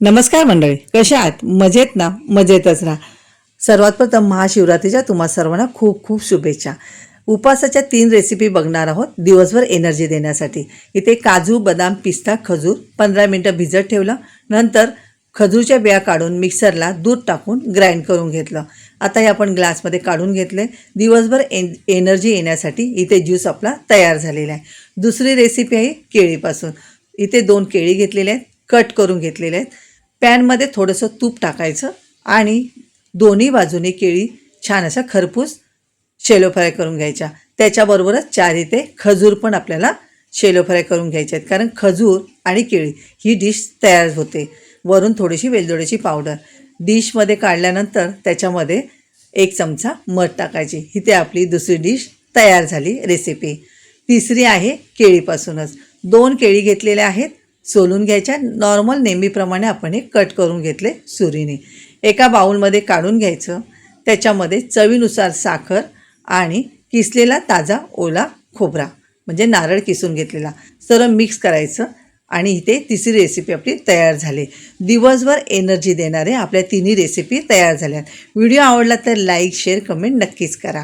नमस्कार मंडळी कशा आहात? मजेत ना? मजेतच राहा. सर्वात प्रथम महाशिवरात्रीच्या तुम्हा सर्वांना खूप खूप शुभेच्छा. उपासाच्या तीन रेसिपी बघणार आहोत दिवसभर एनर्जी देण्यासाठी. इथे काजू बदाम पिस्ता खजूर पंधरा मिनटं भिजत ठेवलं. नंतर खजूरच्या बिया काढून मिक्सरला दूध टाकून ग्राइंड करून घेतलं. आता हे आपण ग्लासमध्ये काढून घेतले दिवसभर एन एनर्जी येण्यासाठी इथे ज्यूस आपला तयार झालेला आहे. दुसरी रेसिपी आहे केळीपासून. इथे दोन केळी घेतलेले आहेत. कट करून घेतलेले आहेत. पॅनमध्ये थोडंसं तूप टाकायचं आणि दोन्ही बाजूने केळी छान असा खरपूस शेलो फ्राय करून घ्यायच्या त्याच्याबरोबरच चारी ते खजूर पण आपल्याला शेलो फ्राय करून घ्यायचे आहेत. कारण खजूर आणि केळी ही डिश तयार होते. वरून थोडीशी वेलदोड्याची पावडर. डिशमध्ये काढल्यानंतर त्याच्यामध्ये एक चमचा मध टाकायची. इथे आपली दुसरी डिश तयार झाली रेसिपी. तिसरी आहे केळीपासूनच. दोन केळी घेतलेल्या आहेत. सोलून घ्यायच्या. नॉर्मल नेहमीप्रमाणे आपण हे कट करून घेतले सुरीने. एका बाऊलमध्ये काढून घ्यायचं. त्याच्यामध्ये चवीनुसार साखर आणि किसलेला ताजा ओला खोबरा म्हणजे नारळ किसून घेतलेला. सर्व मिक्स करायचं आणि इथे तिसरी रेसिपी आपली तयार झाली. दिवसभर एनर्जी देणारे आपल्या तिन्ही रेसिपी तयार झाल्या व्हिडिओ आवडला तर लाईक शेअर कमेंट नक्कीच करा.